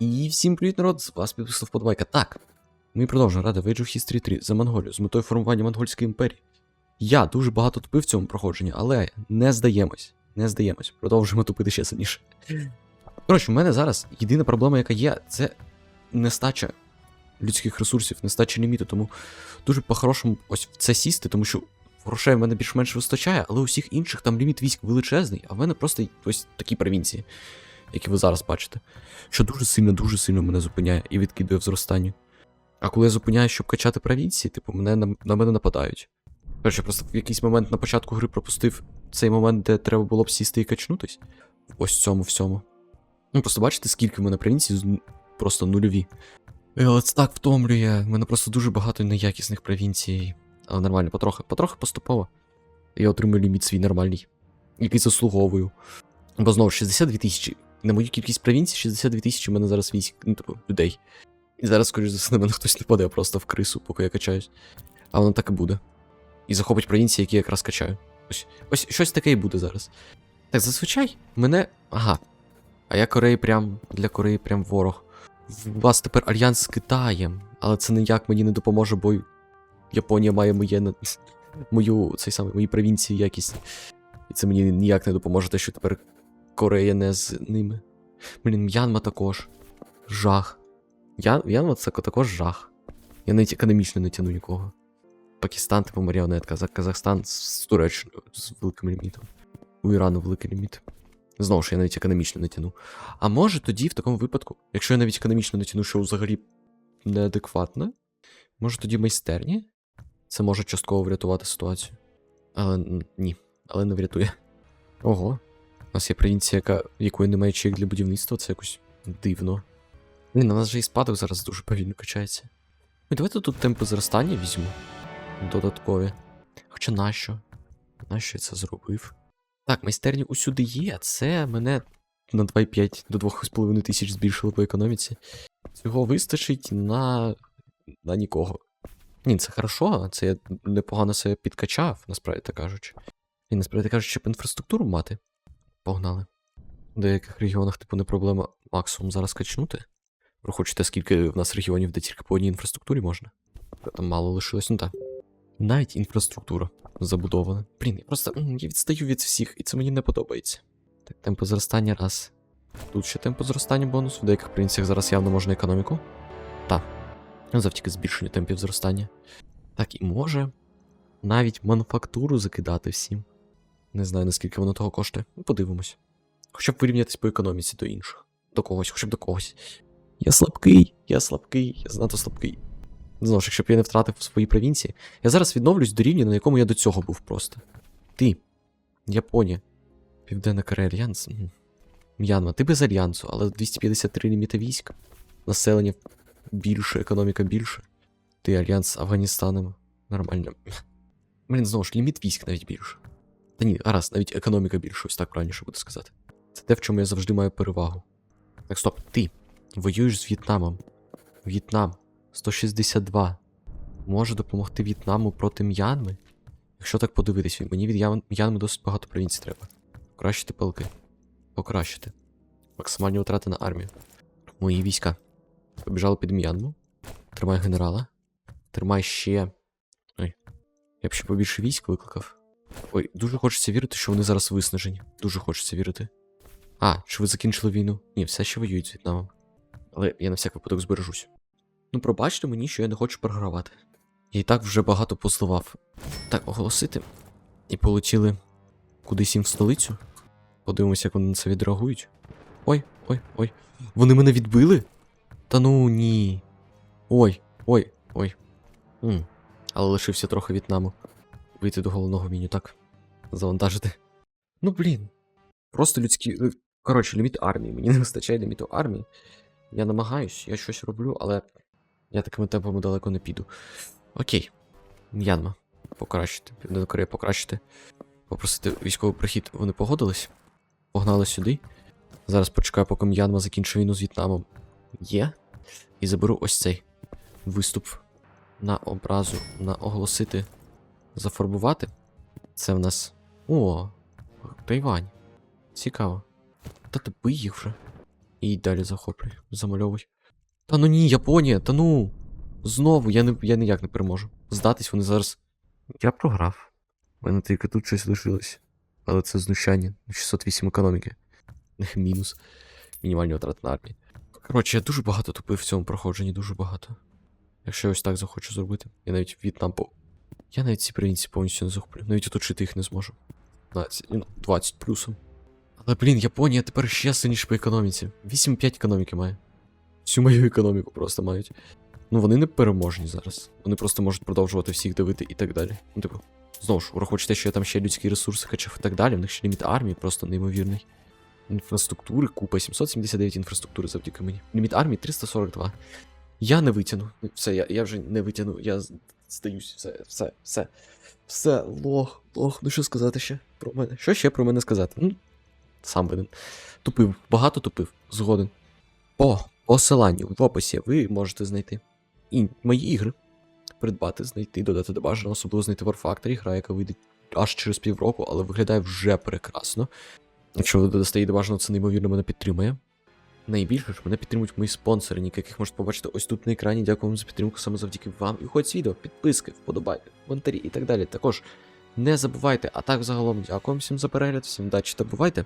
І всім привіт, народ! З вас підписав вподобайка. Так, ми продовжуємо Рада Age of History 3 за Монголію з метою формування монгольської імперії. Я дуже багато тупив в цьому проходженні, але не здаємось. Не здаємось. Продовжуємо тупити ще сильніше. Коротше, у мене зараз єдина проблема, яка є, це нестача людських ресурсів, нестача ліміту. Тому дуже по-хорошому ось в це сісти, тому що грошей в мене більш-менш вистачає, але у всіх інших там ліміт військ величезний, а в мене просто ось такі провінції, які ви зараз бачите що дуже сильно, дуже сильно мене зупиняє і відкидує в зростанні. А коли я зупиняю, щоб качати провінції, типу, мене на, на мене нападають. Перше, просто в якийсь момент на початку гри пропустив цей момент, де треба було б сісти і качнутись. Ось цьому всьому. Ну, просто бачите, скільки в мене провінцій просто нульові. Але це так втомлює. В мене просто дуже багато неякісних провінцій. Але нормально, потрохи, потрохи поступово. Я отримую ліміт свій нормальний, який заслуговую. Бо знову 62 тисячі. На мою кількість провінцій 62 тисячі у мене зараз військ, ну, типу, людей. І зараз, скоріш за все, на мене хтось нападе просто в крису, поки я качаюсь. А воно так і буде. І захопить провінції, які я якраз качаю. Ось, ось щось таке і буде зараз. Так, зазвичай мене. Ага. А я Кореї прям для Кореї прям ворог. У вас тепер альянс з Китаєм, але це ніяк мені не допоможе, бо Японія має моє на- мою цей самий мої провінції якість. І це мені ніяк не допоможе, те, що тепер Корея не з ними. Блін, М'янма також. Жах. Я, М'янма це також жах. Я навіть економічно не тяну нікого. Пакистан, типу маріонетка, За- Казахстан з Туреччиною з великим лімітом. У Ірану великий ліміт. Знову ж я навіть економічно не тяну. А може тоді, в такому випадку, якщо я навіть економічно не тяну, що взагалі неадекватно, може тоді майстерні? Це може частково врятувати ситуацію. Але ні, але не врятує. Ого, у нас є провінція, яка, якої немає чек для будівництва, це якось дивно. Блін, у нас же і спадок зараз дуже повільно качається. Ну, давайте тут темпи зростання візьму. Додаткові. Хоча нащо? Нащо я це зробив? Так, майстерні усюди є. а Це мене на 2,5 до 2,5 тисяч збільшило по економіці. Цього вистачить на. на нікого. Ні, це хорошо, це я непогано себе підкачав, насправді так кажучи. І насправді кажучи, щоб інфраструктуру мати. Погнали. В деяких регіонах, типу, не проблема максимум зараз качнути. Ви хочете, скільки в нас регіонів, де тільки по одній інфраструктурі можна? Там мало лишилось, ну так. Навіть інфраструктура забудована. Блін, я просто я відстаю від всіх, і це мені не подобається. Так, темпо зростання раз. Тут ще темпо зростання бонус. В деяких провінціях зараз явно можна економіку. Так. Завдяки збільшенню темпів зростання. Так, і може навіть мануфактуру закидати всім. Не знаю, наскільки воно того коштує. Подивимось. Хоча б вирівнятись по економіці до інших. До когось, хоча б до когось. Я слабкий, я слабкий, я знато слабкий. Знову ж, якщо б я не втратив в свої провінції. Я зараз відновлюсь до рівня, на якому я до цього був просто. Ти, Японія, Південна Корея Альянс. М'янма, ти без альянсу, але 253 ліміти військ. Населення більше, економіка більше. Ти альянс з Афганістаном. Нормально. Блін, знову ж, ліміт військ навіть більше. Та ні, гаразд, навіть економіка більше, ось так правильніше буде сказати. Це те, в чому я завжди маю перевагу. Так, стоп, ти воюєш з В'єтнамом. В'єтнам 162. Може допомогти В'єтнаму проти М'янми? Якщо так подивитись, мені від Ян- М'янми досить багато провінцій треба. Покращити палки. Покращити. Максимальні витрати на армію. Мої війська. Побіжали під М'янму. Тримай генерала. Тримай ще. Ой. Я б ще побільше військ викликав. Ой, дуже хочеться вірити, що вони зараз виснажені. Дуже хочеться вірити. А, що ви закінчили війну? Ні, все ще воюють з В'єтнамом. Але я на всяк випадок збережусь. Ну, пробачте мені, що я не хочу програвати. Я і так вже багато посливав. Так, оголосити. І полетіли кудись їм в столицю. Подивимося, як вони на це відреагують. Ой, ой, ой. Вони мене відбили? Та ну ні. Ой, ой, ой. м Але лишився трохи В'єтнаму. Вийти до головного меню, так. Завантажити. Ну блін. Просто людські. е, Коротше, ліміт армії. Мені не вистачає ліміту армії. Я намагаюсь, я щось роблю, але я такими темпами далеко не піду. Окей. М'янма. Покращити. Південна Корея покращити. Попросити військовий прихід. Вони погодились? Погнали сюди. Зараз почекаю, поки М'янма закінчить війну з В'єтнамом. Є. І заберу ось цей виступ на образу, на оголосити, зафарбувати. Це в нас. О, Тайвань. Цікаво. Та ти бий їх вже. І далі захоплюй, замальовуй. Та ну ні, Японія, та ну. Знову, я, не, я ніяк не переможу. Здатись вони зараз. Я програв. У мене тільки тут щось лишилось. Але це знущання. 608 економіки. Мінус. Мінімальні витрати на армії. Коротше, я дуже багато тупив в цьому проходженні, дуже багато. Якщо я ось так захочу зробити. Я навіть В'єтнам по. Я навіть ці провінції повністю не захоплю. Навіть оточити їх не зможу. 15, ну, 20 плюсом. Але, блін, Японія тепер ще сильніше по економіці. 8-5 економіки має. Всю мою економіку просто мають. Ну вони не переможні зараз. Вони просто можуть продовжувати всіх давити і так далі. Ну, типу, знову ж, враховуючи те, що я там ще людські ресурси качав і так далі, в них ще ліміт армії просто неймовірний. Інфраструктури, купа 779 інфраструктури завдяки мені. Ліміт армії 342. Я не витягну. Ну, Все, я, я вже не витягну, я здаюсь, все, все, все. Все, лох, лох. Ну що сказати ще про мене? Що ще про мене сказати? Ну, сам винен. Тупив, багато тупив, згоден. По посиланню в описі ви можете знайти і мої ігри, придбати, знайти, додати до бажаного, особливо знайти War Factory, гра, яка вийде аж через півроку, але виглядає вже прекрасно. Якщо ви додасте її до бажаного, це неймовірно мене підтримує. Найбільше ж мене підтримують мої спонсори, яких можете побачити ось тут на екрані. Дякую вам за підтримку саме завдяки вам. І хоч відео, підписки, вподобайки, коментарі і так далі. Також не забувайте, а так загалом дякую всім за перегляд, всім удачі та бувайте!